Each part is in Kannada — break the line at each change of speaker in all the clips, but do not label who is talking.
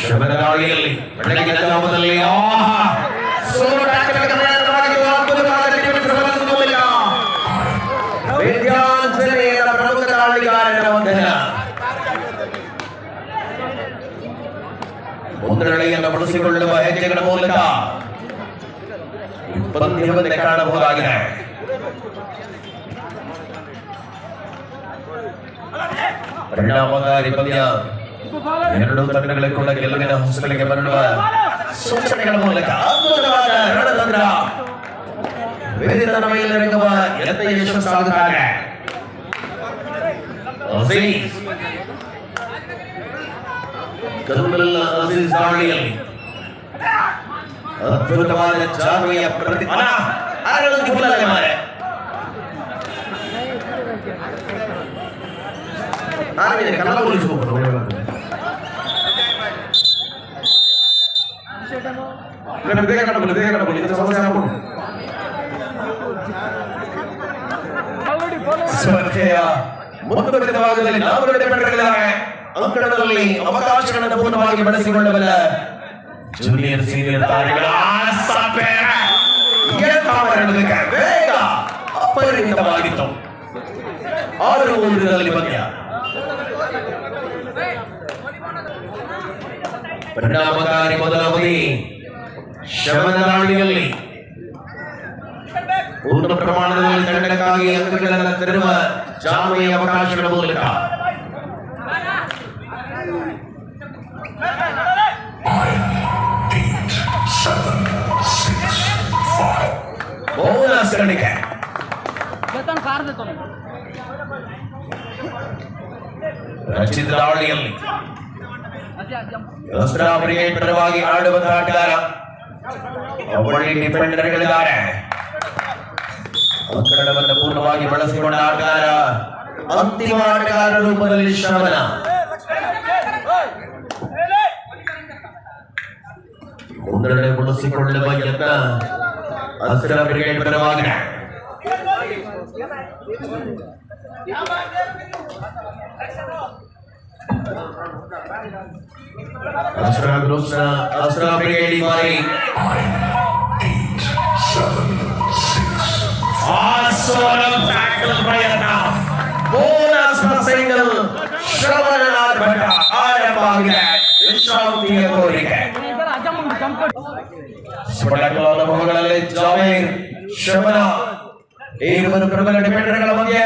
ಶಬರದಾಳಿಯಲ್ಲಿ ಬೆಳಗಿನ ಜಾವದಲ್ಲಿ ವಿದ್ಯಾಂಜನೇಯರ ಪ್ರಮುಖ ದಾಳಿಗಾರನ ವಂದನ ಮುನ್ನಡೆಯನ್ನು ಬಳಸಿಕೊಳ್ಳುವ ಹೆಜ್ಜೆಗಳ ಮೂಲಕ ಪಂದ್ಯವನ್ನು ಕಾಣಬಹುದಾಗಿದೆ. ಪರಿಣಾಮಕಾರಿ ಪಂದ್ಯ ಎರಡು ತಂಡಗಳ ಕೂಡ ಗೆಲುವಿನ ಹೊಸಗಳಿಗೆ ಬರುವ ಸೂಚನೆಗಳ ಮೂಲಕ ಅದ್ಭುತವಾದ ರಣತಂತ್ರ ವೇದಿತನ ಮೇಲಿರುವ ಎತ್ತ ಯಶಸ್ಸಾಗುತ್ತಾರೆ ಅಜೀಜ್ ಕರುಮಲ್ಲ ಅಜೀಜ್ ದಾಳಿಯಲ್ಲಿ ಅದ್ಭುತವಾದ ಜಾನುವೆಯ ಪ್ರತಿ ಅನ ಆರೊಂದು ಗುಲಾಲೆ ಮಾರೆ ಬೇಗ ಕಟ್ಟಬಹುದು ಬೇಗ ಕಟ್ಟಬಹುದು ಇದು ಸಮಸ್ಯೆ ಆಗ್ಬೋದು ಸ್ಪರ್ಧೆಯ ಮುಂದುವರಿದ ಭಾಗದಲ್ಲಿ ಡಿಪೆಂಡರ್ಗಳಿದ್ದಾರೆ ಅಂಕಣದಲ್ಲಿ ಅವಕಾಶಗಳನ್ನು ಪೂರ್ಣವಾಗಿ ಬಳಸಿಕೊಳ್ಳಬಲ್ಲ ಜೂನಿಯರ್ ಸೀನಿಯರ್ ತಾರೆಗಳ ಎತ್ತಾವರಣಕ್ಕೆ ಬೇಗ ಅಪರಿಮಿತವಾಗಿತ್ತು ಆರು ಮೂರರಲ್ಲಿ ಪಂದ್ಯ. இரண்டாமதாரி முதலாவது ಶಬದನಾಳಿಯಲ್ಲಿ ಪೂರ್ಣ ಪ್ರಮಾಣದಲ್ಲಿ ತಂಡಕ್ಕಾಗಿ ಅಂಕಗಳನ್ನು ತರುವ ಜಾಮೆಯ ಅವಕಾಶಗಳ ಮೂಲಕ ಬೋನಸ್
ಗಣಿಕೆ
ರಚಿತ ದಾಳಿಯಲ್ಲಿ ವ್ಯವಸ್ಥಾಪನೆಗೆ ಪರವಾಗಿ ಆಡುವ ಆಟಗಾರ. ಒಳ್ಳೆ ಡಿಫೆಂಡರ್ಗಳಿದ್ದಾರೆ ಕನ್ನಡವನ್ನು ಪೂರ್ಣವಾಗಿ ಬಳಸಿಕೊಂಡ ಆಟಗಾರ. ಅಂತಿಮ ಆಟಗಾರ ರೂಪದಲ್ಲಿ ಶ್ರವಣ. ಮುನ್ನಡೆಗೊಳಿಸಿಕೊಳ್ಳುವ ಯತ್ನ ಅಸ್ತ್ರ ಬ್ರಿಗೇಡ್ ಪರವಾಗಿದೆ.
ಅಸರಾ ಬರೋಸ್
ಅಸರಾ ಪ್ರೆಡಿಂಗ್ ಮಾಡಿ 76 ಆಸ್ on ಟ್ಯಾಕಲ್ ಡಿಫೆಂಡರ್ಗಳ ಬಗ್ಗೆ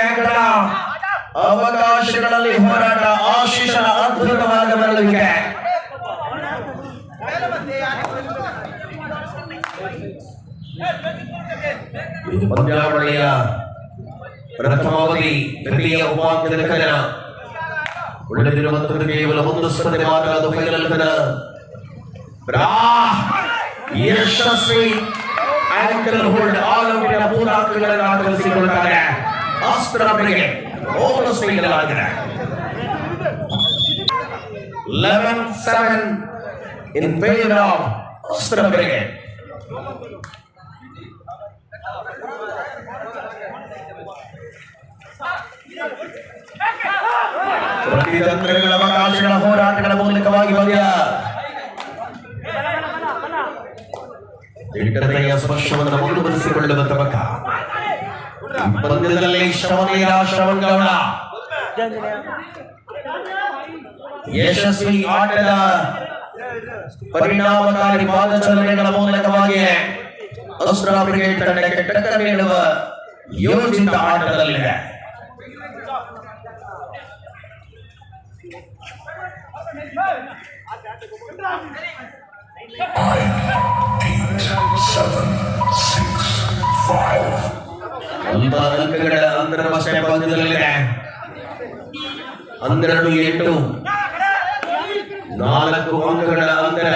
ಅವಕಾಶಗಳಲ್ಲಿ ಹೋರಾಟ ಆಶೀರ್ವಾದ ಅದ್ಭುತವಾಗಿದೆ ಇದು ಪಂದ್ಯಾವಳಿಯ ಪ್ರಥಮಾವಧಿ ತೃತೀಯ ಉಪಾಂತ್ಯದ ಕದನ ಉಳಿದಿರುವಂತದ್ದು ಕೇವಲ ಒಂದು ಸ್ಪರ್ಧೆ ಮಾತ್ರ ಅದು ಫೈನಲ್ ಕದನ ಬ್ರಾ ಯಶಸ್ವಿ ಆಂಕಲ್ ಹೋಲ್ಡ್ ಆಲ್ ಔಟಿನ ಪೂರ್ಣಾಂಕಗಳನ್ನು ದಾಖಲಿಸಿಕೊಳ್ಳುತ್ತಾರೆ ಅಸ್ತ್ರ ಅವರಿಗೆ ಬೋನಸ್ ನೀಡಲಾಗಿದೆ eleven seven in favour of Astra ಅವರಿಗೆ ಪ್ರತಿತಂತ್ರಗಳ ಅವಕಾಶಗಳ ಹೋರಾಟಗಳ ಮೂಲಕವಾಗಿ ಪಂದ್ಯ ಎಂಟನೆಯ ಸ್ಪರ್ಶವನ್ನು ಮುಂದುವರಿಸಿಕೊಳ್ಳುವ ತನಕ ಈ ಪಂದ್ಯದಲ್ಲಿ ಶ್ರವಣೀಯ ಶ್ರವಣಗೌಡ ಯಶಸ್ವಿ ಆಟದ ಪರಿಣಾಮಕಾರಿ ಪಾದಚಲನೆಗಳ ಮೂಲಕವಾಗಿ ಅಸ್ತ್ರ ಬ್ರಿಗೇಡ್ ತಂಡಕ್ಕೆ ಟಕ್ಕರ್ ನೀಡುವ ಯೋಜಿತ ಆಟದಲ್ಲಿದೆ ಸ್ವಲ್ಪ ಅಂಕಗಳ ಅಂತರವಷ್ಟೇ ಪಂದ್ಯದಲ್ಲಿದೆ ಹನ್ನೆರಡು ಎಂಟು ನಾಲ್ಕು ಅಂಕಗಳ ಅಂತರ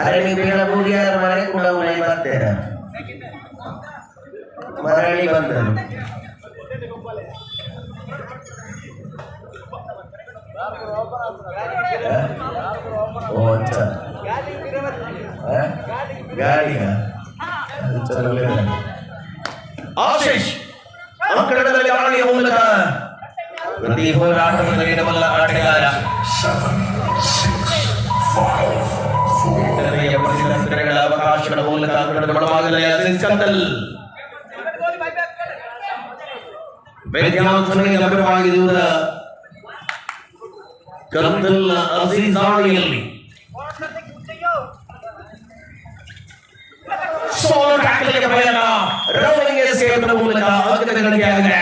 ಅರೆ ನೀವು ಹೇಳಬಹುದು ಯಾರ ಮನೆ ಕೂಡ ಉಳಿ ಬರ್ತೀರ ಮರಳಿ ಬಂದರು ಓ ಅಚ್ಚ ಆ? ಗಾಡಿಗ ಅದು ಚಲೋ ಇದೆ. ಆಶೀಶ್ ಅಂಕಣದಲ್ಲಿ ಆಡಿಯ ಮೂಲಕ ಪ್ರತಿ ಹೋರಾಟವನ್ನು ನೀಡಬಲ್ಲ ಆಟಗಾರ ಇತರೆಯ ಪ್ರತಿತಂತ್ರಗಳ ಅವಕಾಶಗಳ ಮೂಲಕ ಅಂಕಣದ ಒಳಭಾಗದಲ್ಲಿ ಅಜಿಜ್ ಕತ್ತಲ್ ವಿದ್ಯಾರ್ಥಿಗಳಿಗೆ ಲಭ್ಯವಾಗಿರುವುದ ಕತ್ತಲ್ ಅಜೀಜ್ ದಾಳಿಯಲ್ಲಿ ಸೋಲು ಟ್ಯಾಕಲ್ಗೆ ಪಯಣ ರೌಲಿಂಗ್ ಎಸ್ಕೇಪ್ನ ಮೂಲಕ ಅಂಕದ ಗಳಿಕೆಯಾಗಿದೆ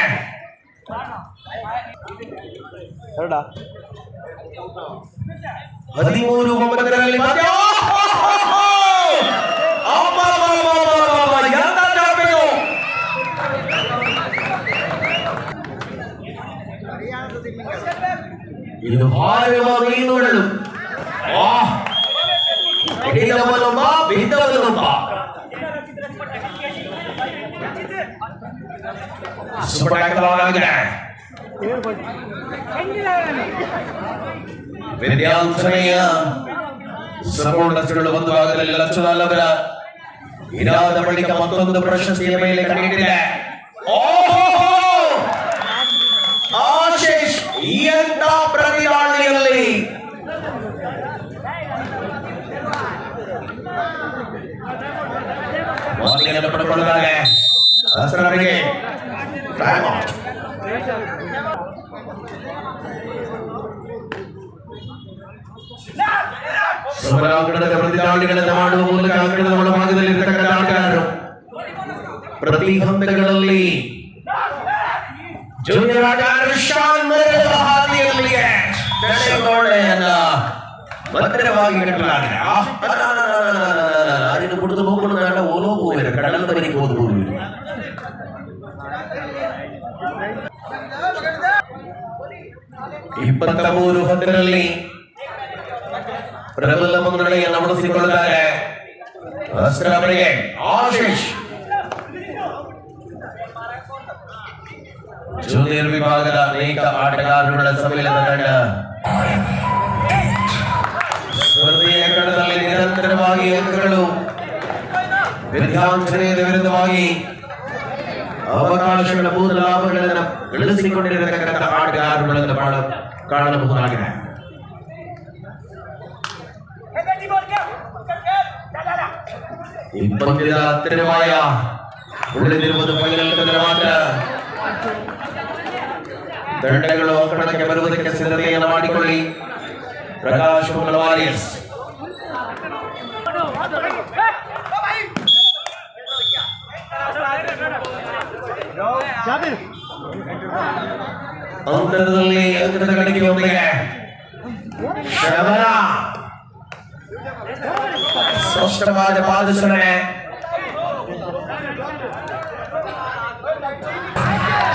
ಹದಿಮೂರು ಒಂಬತ್ತರಲ್ಲಿ ಮಧ್ಯ ಅಬ್ಬಬ್ಬಬ್ಬಬ್ಬಬ್ಬ! ಎಂತ ಚಾಪೆಯು! ಇದು ಹಾರುವ ಮೀನುಗಳು ಆಹ್! ಹಿಡಿದವನೊಬ್ಬ ಬಿದ್ದವನೊಬ್ಬ ಸುಪಟಾಕಲಾಗಿದೆ ವಿದ್ಯಾರ್ಥನೆಯ ಸಂಪೂರ್ಣ ಸುಳ್ಳು ಒಂದು ಭಾಗದಲ್ಲಿ ಲಕ್ಷಣವರ ಇದಾದ ಬಳಿಕ ಮತ್ತೊಂದು ಪ್ರಶಸ್ತಿಯ ಮೇಲೆ ಕಣ್ಣಿಟ್ಟಿದೆ! ಆಶೀಶ್ ಎಂತ ಪ್ರತಿದಾಳಿಯಲ್ಲಿ ಇಪ್ಪತ್ತ ಮೂರು ಹತ್ತರಲ್ಲಿ ಪ್ರಬಲ ಮಂಗಳನೆಯನ್ನು ಬಳಸಿಕೊಳ್ಳುತ್ತಾರೆ ಅಷ್ಟರವರೆಗೆ ಆಶೀಶ್. ಜೂನಿಯರ್ ವಿಭಾಗದ ಅನೇಕ ಆಟಗಾರರುಗಳ ಸಮ್ಮಿಲನ ತಂಡ. ಸ್ಪರ್ಧೆಯ ಕಣದಲ್ಲಿ ನಿರಂತರವಾಗಿ ಅಂಕಗಳು. ವಿರುದ್ಧವಾಗಿ ಅವಕಾಶಗಳ ಮೂಲ ಲಾಭಗಳನ್ನು ಗಳಿಸಿಕೊಂಡಿರತಕ್ಕಂಥ ಆಟಗಾರರುಗಳನ್ನು ಕಾಣ ಕಾಣಬಹುದಾಗಿದೆ ಈ ಪಂದ್ಯದ ಹತ್ತಿರವಾಯ ಉಳಿದಿರುವುದು ಫೈನಲ್ ಕದನ ಮಾತ್ರ ತಂಡಗಳು ಅಂಕಣಕ್ಕೆ ಬರುವುದಕ್ಕೆ ಸಿದ್ಧತೆಯನ್ನು ಮಾಡಿಕೊಳ್ಳಿ ಪ್ರಕಾಶ್ ಮಂಗಲ ವಾರಿಯರ್ಸ್ ಅಂತರದಲ್ಲಿ ಅಂಕದ ಗಳಿಕೆಯೊಂದಿಗೆ ಶ್ರವಣ ಸ್ಪಷ್ಟವಾದ ಪಾದಸರಣೆ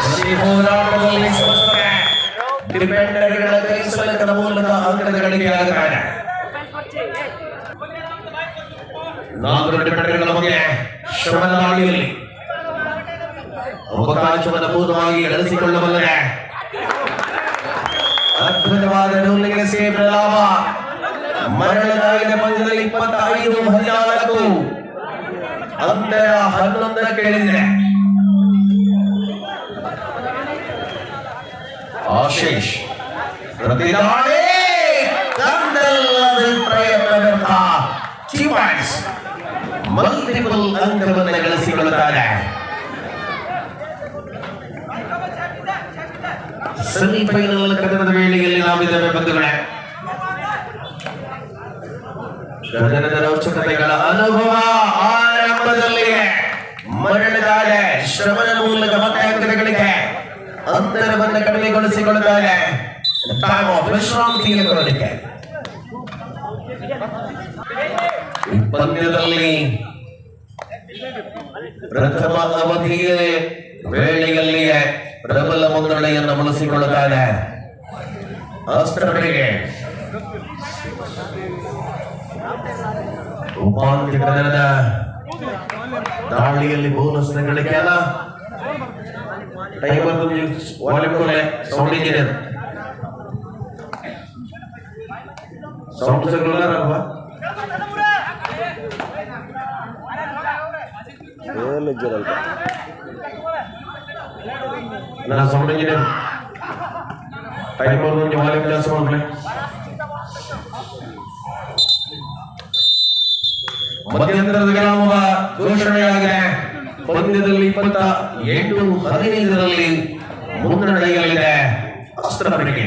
ಪ್ರತಿ ಹೋರಾಟದಲ್ಲಿ ಸ್ಪಷ್ಟನೆ ಡಿಫೆಂಡರ್ಗಳ ಕೈ ಸಲಕದ ಮೂಲಕ ಅಂಕದ ಗಳಿಕೆಯಾಗುತ್ತಾರೆ ನಾಲ್ಕು ಡಿಫೆಂಡರ್ಗಳ ಬಗ್ಗೆ ಶ್ರಮದ ದಾಳಿಯಲ್ಲಿ ಅವಕಾಶವನ್ನು ಪೂರ್ಣವಾಗಿ ಗಳಿಸಿಕೊಳ್ಳಬಲ್ಲದೆ ಅದ್ಭುತವಾದ ರೂಲಿಂಗ್ ಸೇಫ್ ಲಾಭ ಮರಳದಾಗಿನ ಪಂದ್ಯದಲ್ಲಿ ಇಪ್ಪತ್ತೈದು ಹದಿನಾಲ್ಕು ಅಂತರ ಹನ್ನೊಂದಕ್ಕೆ ಇಳಿದಿದೆ ಆಶೀಶ್ ಪ್ರತಿದಾಳಿ ತಂಡಲ್ಲದ ಪ್ರಯತ್ನ ವ್ಯರ್ಥ ಚಿವಾಯ್ಸ್ ಮಲ್ಟಿಪಲ್ ಅಂಕವನ್ನು ಗಳಿಸಿಕೊಳ್ಳುತ್ತಾರೆ ಸೆಮಿಫೈನಲ್ ಕದನದ ವೇಳೆಯಲ್ಲಿ ನಾವಿದ್ದೇವೆ ಬಂಧುಗಳೇ. ಕದನದ ರೋಚಕತೆಗಳ ಅನುಭವ ಆರಂಭದಲ್ಲಿಯೇ ಮರಣದಾಳೆ ಶ್ರವಣ ಮೂಲಕ ಮತ್ತೆ ಅಂತರವನ್ನು ಕಡಿಮೆಗೊಳಿಸಿಕೊಳ್ಳುತ್ತಾರೆ. ತಾವು ಕೊಡಲಿಕ್ಕೆ ಈ ಪಂದ್ಯದಲ್ಲಿ ಪ್ರಥಮ ಅವಧಿಯೇ ವೇಳೆಯಲ್ಲಿಯೇ ಪ್ರಬಲ ಮುನ್ನಡೆಯನ್ನು ಬಳಸಿಕೊಳ್ಳುತ್ತಾನೆ ಅಸ್ತ್ರಗಳಿಗೆ. ಉಪಾಂತ್ಯದ ದಾಳಿಯಲ್ಲಿ ಬೋನಸ್ ಗಳಿಕೆ ಅಲ್ಲ? Volume sound engineer sound sound engineer time ಒಂದು ವಾಲ್ಯೂಮ್ ಜಾಸ್ತಿ ಮಾಡ್ಕೊಳ್ಳಿ. ಮಧ್ಯಂತರದ ವಿರಾಮದ ಘೋಷಣೆಯಾಗಿದೆ. ಪಂದ್ಯದಲ್ಲಿ ಇಪ್ಪತ್ತ ಎಂಟು ಹದಿನೈದರಲ್ಲಿ ಮುನ್ನಡೆಯಲಿದೆ ಅಸ್ತ್ರಪಡಿಕೆ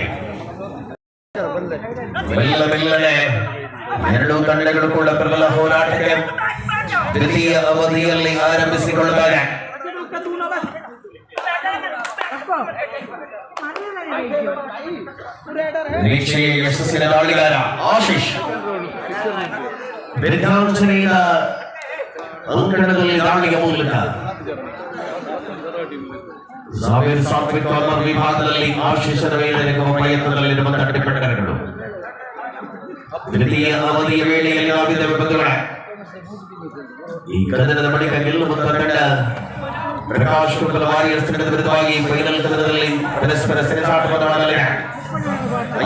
ಮೆಲ್ಲ ಮೆಲ್ಲನೆ ಎರಡು ತಂಡಗಳು ಕೂಡ ಪ್ರಬಲ ಹೋರಾಟಕ್ಕೆ ದ್ವಿತೀಯ ಅವಧಿಯಲ್ಲಿ ಆರಂಭಿಸಿಕೊಳ್ಳುತ್ತಾರೆ. ನಿರೀಕ್ಷೆಯ ಯಶಸ್ಸಿನ ದಾಳಿಗಾರ ಆಶೀಶ್. ವಿಧ್ಯಾಂಸನೆಯ ಅಂಕಣದಲ್ಲಿ ದಾಳಿಯ ಮೂಲಕ. ಸಾವಿರ ಸಾತ್ವಿಕ ವಿಭಾಗದಲ್ಲಿ ಆಶೀಷರ ಮೇಲೆ ಪ್ರಯತ್ನದಲ್ಲಿರುವಂತಹ ಟಿಪ್ಪಣಿಗಳು ದ್ವಿತೀಯ ಅವಧಿಯ ವೇಳೆಯಲ್ಲಿ ಆಗಿದ್ದ ಬಂಧುಗಳೇ ಈ ಕದನದ ಬಳಿಕ ಗೆಲ್ಲುವಂತ ತಂಡ ಪ್ರಕಾಶ್ ಕುಟುಂಬದ ವಾರಿಯರ್ಸ್ ತಂಡದ ವಿರುದ್ಧವಾಗಿ ಫೈನಲ್ ತಂಡದಲ್ಲಿ ಪರಸ್ಪರ ಸೆಣಸಾಟ ಮಾಡಲಿದೆ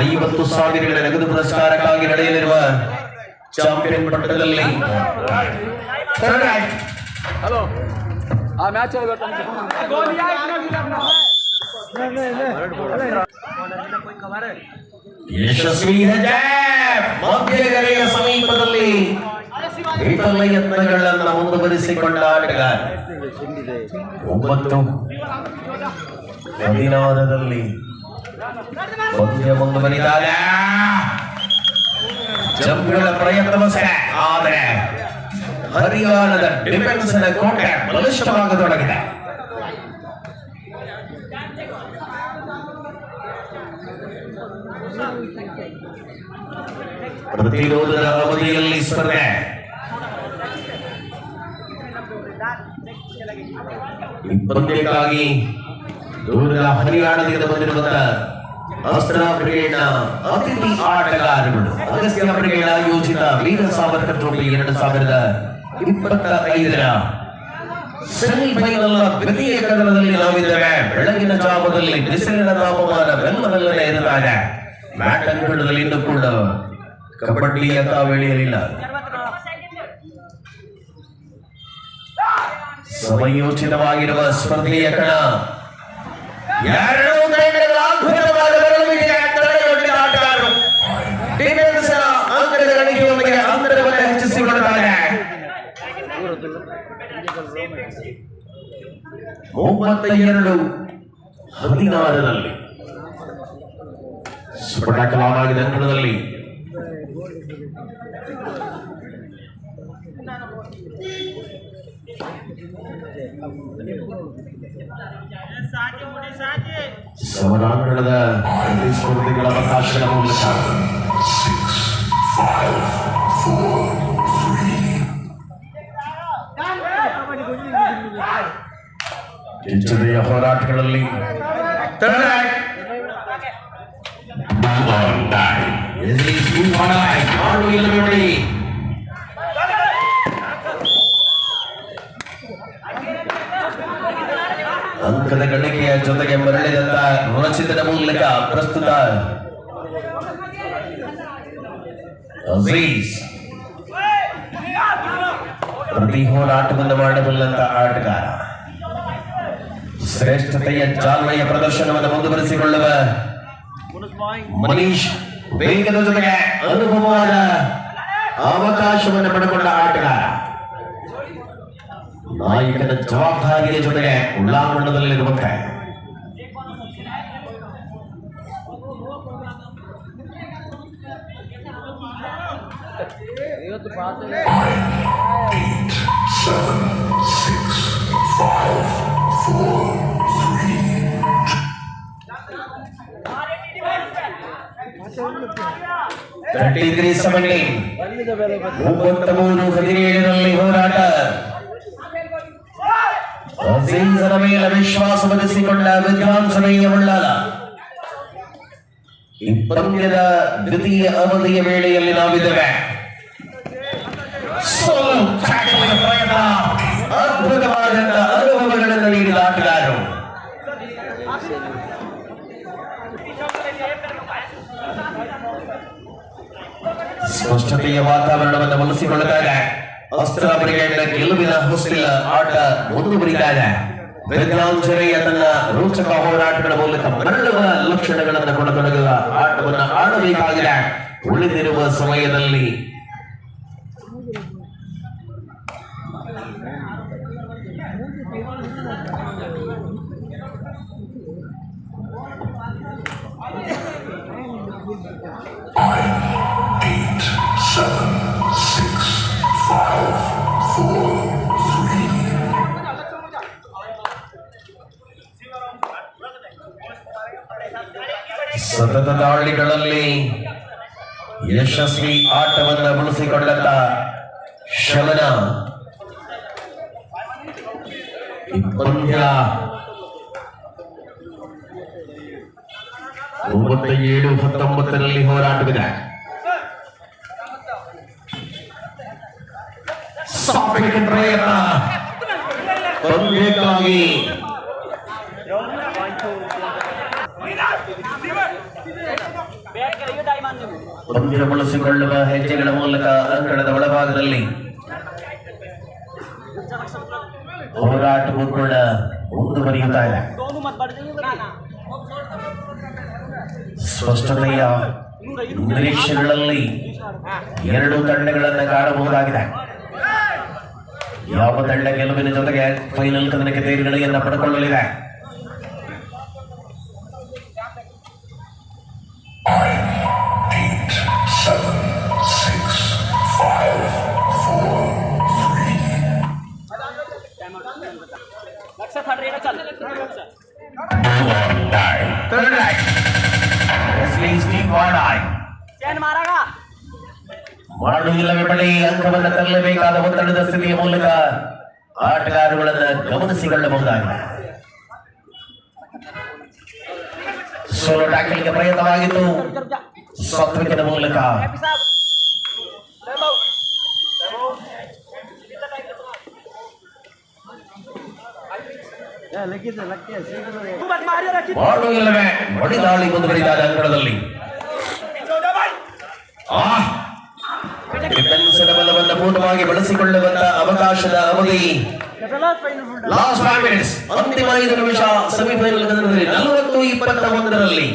ಐವತ್ತು ಸಾವಿರಗಳ ನಗದು ಪುರಸ್ಕಾರಕ್ಕಾಗಿ ನಡೆಯಲಿರುವ ಚಾಂಪಿಯನ್ ಪಟ್ಟದಲ್ಲಿ
ಹಲೋ ಆ ಮ್ಯಾಚ್
ಯಶಸ್ವಿ ಮಧ್ಯಗೆರೆಯ ಸಮೀಪದಲ್ಲಿ ವಿಫಲ ಯತ್ನಗಳನ್ನು ಮುಂದುವರಿಸಿಕೊಂಡ ಆಟಗಾರ. ಒಂಬತ್ತು ಹದಿನಾರರಲ್ಲಿ ಪಂದ್ಯ ಮುಂದುವರಿದಾಗ ಜಂಪ್ಗಳ ಪ್ರಯತ್ನವಷ್ಟೇ ಆದರೆ ಹರಿಯಾಣದ ಡಿಫೆನ್ಸ್ ಕೋಟೆ ಬಲಿಷ್ಠವಾಗತೊಡಗಿದೆ. ಪ್ರತಿರೋಧದ ಅವಧಿಯಲ್ಲಿ ಸ್ಪರ್ಧೆ. ಪಂದ್ಯಕ್ಕಾಗಿ ದೂರದ ಹರಿಯಾಣದಿಂದ ಬಂದಿರುವಂತಹ ಅಸ್ತ್ರ ಬ್ರಿಗೇಡ್ನ ಅತಿಥಿ ಆಟಗಾರರು ಅಗಸ್ತ್ಯ ಬ್ರಿಗೇಡ್ ಆಯೋಜಿತ ವೀರ ಸಾವರ್ಕರ್ ಟ್ರೋಫಿ ಎರಡು ಸಾವಿರದ ಇಪ್ಪತ್ತ ಐದರ ಸೆಮಿಫೈನಲ್ ದ್ವಿತೀಯ ಕದನದಲ್ಲಿ ನಾವಿದ್ದೇವೆ. ಬೆಳಗಿನ ಜಾವದಲ್ಲಿ ಬಿಸಿಲಿನ ತಾಪಮಾನ ಬೆಂಬಲಲ್ಲೇ ಇರುತ್ತಾರೆ. ಮ್ಯಾಟ್ ಅಂಕಣದಲ್ಲಿ ಇಂದು ಅಂತ ತಾವೇಳಿಯಲಿಲ್ಲ ಸಮಯೋಚಿತವಾಗಿರುವ ಸ್ಪರ್ಧೆಯ ಕಣ. ಎರಡು ಅದ್ಭುತವಾದ ಬೆಳವಣಿಗೆಗೆ ಅಂಗಣದಲ್ಲಿ ಆಟಗಾರರು. ಸಮರಾಂಗಣದ ಪ್ರತಿಸ್ಪರ್ಧಿಗಳ ಅವಕಾಶಗಳ ಮೂಲಕ ಕೆಚ್ಚದೆಯ ಹೋರಾಟಗಳಲ್ಲಿ Third. Move on, die. This is move on, die. ಮಾಡು ಇಲ್ಲವೇ ಗಳಿಕೆಯ ಜೊತೆಗೆ ಮರಳಿದಂತ ಋಣಚಿತ್ರದ ಮೂಲಕ ಪ್ರಸ್ತುತ ಅಜೀಜ್. ಪ್ರತಿ ಹೋರಾಟವನ್ನು ಮಾಡಬಲ್ಲಂತ ಆಟಗಾರ. ಶ್ರೇಷ್ಠತೆಯ ಚಾಲನೆಯ ಪ್ರದರ್ಶನವನ್ನು ಮುಂದುವರಿಸಿಕೊಳ್ಳುವ ಮನೀಶ್ ವೇಗದ ಜೊತೆಗೆ ಅನುಭವವಾದ ಅವಕಾಶವನ್ನು ಪಡೆದುಕೊಂಡ ಆಟಗಾರ. ನಾಯಕನ ಜವಾಬ್ದಾರಿಯ ಜೊತೆಗೆ ಉಳ್ಳಾಂಗಣದಲ್ಲಿರುವಂತೆ ತರ್ಟಿ ತ್ರೀ ಸೆವೆಂಟೀನ್ ಮೂವತ್ತ ಮೂರು ಹದಿನೇಳರಲ್ಲಿ ಹೋರಾಟ. ಅಜೀಜರ ಮೇಲೆ ವಿಶ್ವಾಸ ವಹಿಸಿಕೊಂಡ ವಿದ್ವಾಂಸನೆಯ ಉಳ್ಳಾಲ ಈ ಪಂದ್ಯದ ದ್ವಿತೀಯ ಅವಧಿಯ ವೇಳೆಯಲ್ಲಿ ನಾವಿದ್ದೇವೆ ಸೋಲು ಚಾಚುವ ಪ್ರಯತ್ನ ಅದ್ಭುತವಾದಂತ ಅನುಭವಗಳನ್ನು ನೀಡಿದ ಆಟಗಾರರು ಸ್ಪಷ್ಟತೆಯ ವಾತಾವರಣವನ್ನು ಬಳಸಿಕೊಳ್ಳುತ್ತಾ ಇದೆ ಅಸ್ತ್ರ ಬ್ರಿಗೇಡ್ನ ಗೆಲುವಿನ ಹೊಸ್ತಿಲ ಆಟ ಮುಂದುವರಿತಾ ಇದೆ ವಿದ್ಯಾಂಜನೇಯ ತನ್ನ ರೋಚಕ ಹೋರಾಟಗಳ ಮೂಲಕ ಮರಳುವ ಲಕ್ಷಣಗಳನ್ನು ಕೊಡತೊಡಗುವ ಆಟವನ್ನು ಆಡಬೇಕಾಗಿದೆ. ಉಳಿದಿರುವ ಸಮಯದಲ್ಲಿ ಸತತ ದಾಳಿಗಳಲ್ಲಿ ಯಶಸ್ವಿ ಆಟವನ್ನು ಬಳಸಿಕೊಳ್ಳುತ್ತ ಶಮನ ಈ ಪಂದ್ಯ ಒಂಬತ್ತು ಏಳು ಹತ್ತೊಂಬತ್ತರಲ್ಲಿ ಹೋರಾಟವಿದೆ ಸಾಫ್ಟ್ ಪ್ರಯತ್ನ ಪಂದ್ಯಕ್ಕಾಗಿ ಪಂದ್ಯ ಬಳಸಿಕೊಳ್ಳುವ ಹೆಜ್ಜೆಗಳ ಮೂಲಕ ಅಂಕಣದ ಒಳಭಾಗದಲ್ಲಿ ಹೋರಾಟವೂ ಕೂಡ ಮುಂದುವರಿಯುತ್ತಾ ಇದೆ. ಸ್ಪಷ್ಟತೆಯ ನಿರೀಕ್ಷೆಗಳಲ್ಲಿ ಎರಡು ತಂಡಗಳನ್ನು ಕಾಣಬಹುದಾಗಿದೆ. ಯಾವ ತಂಡ ಗೆಲುವಿನ ಜೊತೆಗೆ ಫೈನಲ್ ಕದನಕ್ಕೆ ತೇರುಗಳಿಯನ್ನ ಪಡೆದುಕೊಳ್ಳಲಿದೆ Third
eye.
Wrestling stick one ಅಂಕವನ್ನು ತರಲೇಬೇಕಾದ ಒತ್ತಡದ ಸ್ಥಿತಿಯ ಮೂಲಕ ಆಟಗಾರಗಳನ್ನು ಗಮನಿಸಿಕೊಳ್ಳಬಹುದಾಗಿದೆ ಸೋಲೋ ಟ್ಯಾಕಲ್ಗೆ ಪ್ರಯತ್ನವಾಗಿತ್ತು ಸತ್ವಿಕಿನ ಮೂಲಕ ಮಡಿದಾಳಿ ಮುಂದುವರಿದ್ದಾರೆ ಅಂಗಳದಲ್ಲಿ. ಆ ಪೂರ್ಣವಾಗಿ ಬಳಸಿಕೊಳ್ಳುವಂತ ಅವಕಾಶದ ಅವಧಿ. ಲಾಸ್ಟ್ ಫೈವ್ ಅಂತಿಮ ಐದು ನಿಮಿಷ ಸೆಮಿಫೈನಲ್ ನಲವತ್ತು ಇಪ್ಪತ್ತ ಒಂದರಲ್ಲಿ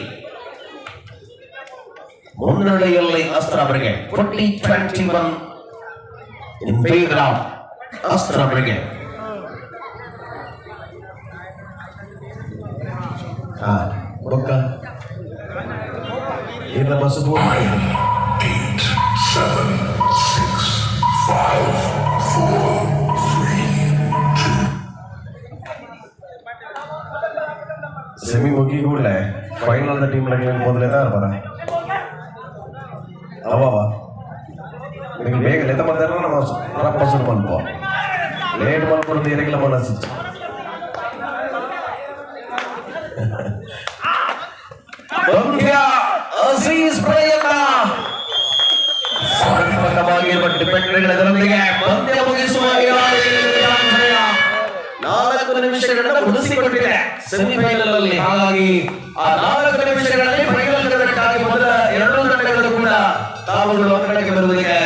ಮುನ್ನಡೆಯಲ್ಲಿ ಅಸ್ತ್ರ ಅವರಿಗೆ ಟ್ವೆಂಟಿ ಒನ್ ಅಸ್ತ್ರ ಅವರಿಗೆ. ఒక్క ఇళ్ళ పసుపు eight seven six five four semi okay கூட இல்லை ஃபைனல் அந்த டீமில் கிளம்பி போதிலே தான் இருப்பாரா அவாவா எனக்கு வேகம் எத்தனை மணி நேரம் நம்ம பசங்க பண்ணுவோம் லேட் பண்ண போகிறது இறக்கல மனசிச்சு ಅಸೀಸ್ ಪ್ರಯತ್ನ. ಸಮರ್ಪಕವಾಗಿರುವ ಡಿಪೆಂಡರ್ಗಳೊಂದಿಗೆ ಪಂದ್ಯ ಮುಗಿಸುವ ನಾಲ್ಕು ನಿಮಿಷಗಳನ್ನ ಉಳಿಸಿಕೊಂಡಿದೆ ಸೆಮಿಫೈನಲ್ ಅಲ್ಲಿ ಹಾಗಾಗಿ ಆ ನಾಲ್ಕು ನಿಮಿಷಗಳಲ್ಲಿ ಫೈನಲ್ ಮೊದಲ ಎರಡೂ ತಂಡಗಳು ಕೂಡ ತಾವುಗಳು ಅಂಕಣಕ್ಕೆ ಬರುವುದಕ್ಕೆ